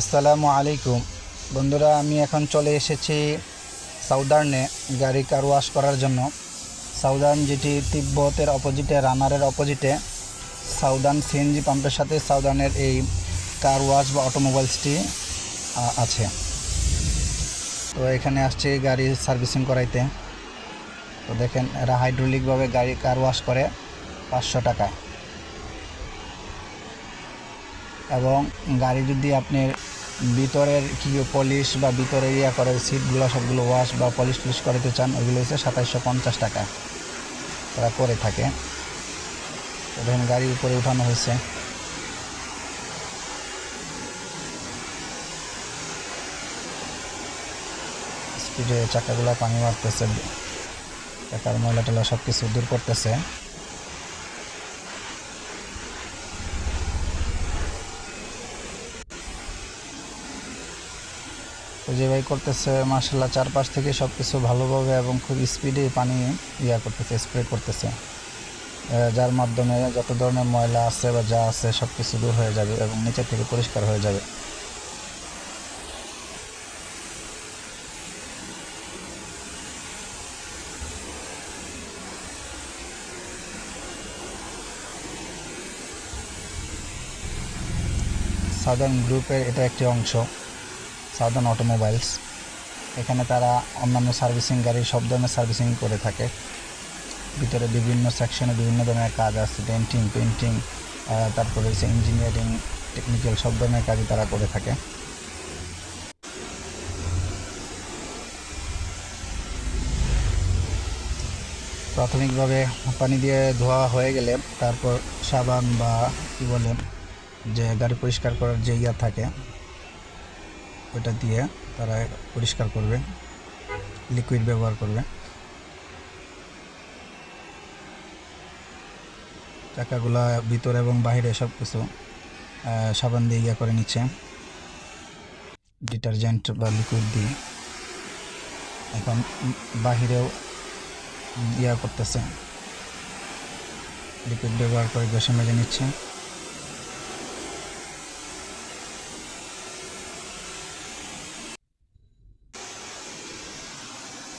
আসসালামু আলাইকুম। বন্ধুরা, আমি এখন চলে এসেছি সাউদার্নে গাড়ি কার ওয়াশ করার জন্য। সাউদার্ন যেটি তিব্বতের অপোজিটে রানারের অপোজিটে সাউদার্ন সিএনজি পাম্পের সাথে সাউদার্নের এই কার ওয়াশ বা অটোমোবাইলসটি আছে। তো এখানে আসছে গাড়ি সার্ভিসিং করাইতে। তো দেখেন, এরা হাইড্রোলিকভাবে গাড়ি কার ওয়াশ করে পাঁচশো টাকায়। এবং গাড়ি যদি আপনি ভিতরের কি পলিশ বা ভিতরে ইয়া করে সিটগুলো সবগুলো ওয়াশ বা পলিশ টলিশ করাতে চান, ওইগুলো হচ্ছে সাতাইশশো পঞ্চাশ টাকা। তারা করে থাকে। তো দেখেন গাড়ির উপরে উঠানো হয়েছে। স্পিডে চাকাগুলো পানি মারতেছে। চাকার ময়লা টলা সব কিছু দূর করতেছে। যে ভাই করতেছে মার্শাল্লাহ চারপাশ থেকে সব কিছু ভালোভাবে এবং খুব স্পিডে পানি ইয়া করতেছে স্প্রে করতেছে। যার মাধ্যমে যত ধরনের ময়লা আছে বা যা আছে সব কিছু দূর হয়ে যাবে এবং নিচের থেকে পরিষ্কার হয়ে যাবে। সাদার্ন গ্রুপের এটা একটি অংশ। সাউদার্ন অটোমোবাইলস এখানে তারা অন্যান্য সার্ভিসিং গাড়ি সব ধরনের সার্ভিসিং করে থাকে। ভিতরে বিভিন্ন সেকশনে বিভিন্ন ধরনের কাজ আছে ডেন্টিং পেন্টিং তারপরে হচ্ছে ইঞ্জিনিয়ারিং টেকনিক্যাল সব ধরনের কাজই তারা করে থাকে। প্রাথমিকভাবে পানি দিয়ে ধোয়া হয়ে গেলে তারপর সাবান বা কী বলে, যে গাড়ি পরিষ্কার করার যে ইয়া থাকে ওটা দিয়ে তারা পরিষ্কার করবে লিকুইড ব্যবহার করবে। চাকাগুলা ভিতরে এবং বাহিরে সব কিছু সাবান দিয়ে ইয়া করে নিচ্ছে। ডিটারজেন্ট বা লিকুইড দিয়ে। এখন বাহিরেও ইয়া করতেছে। লিকুইড ব্যবহার করে ঘষে মেজে নিচ্ছে।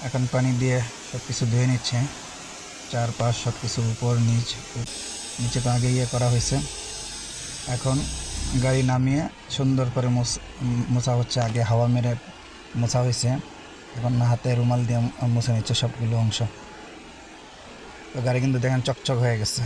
এখন পানি দিয়ে সব কিছু ধুয়ে নিচ্ছে। চারপাশ সব কিছু উপর, নিচ, নিচে তো আগে ইয়ে করা হয়েছে। এখন গাড়ি নামিয়ে সুন্দর করে মোছ- হচ্ছে, আগে হাওয়া মেরে মোছা হয়েছে। এখন হাতে রুমাল দিয়ে মুছে নিচ্ছে সবগুলো অংশ। তো গাড়ি কিন্তু দেখেন চকচক হয়ে গেছে।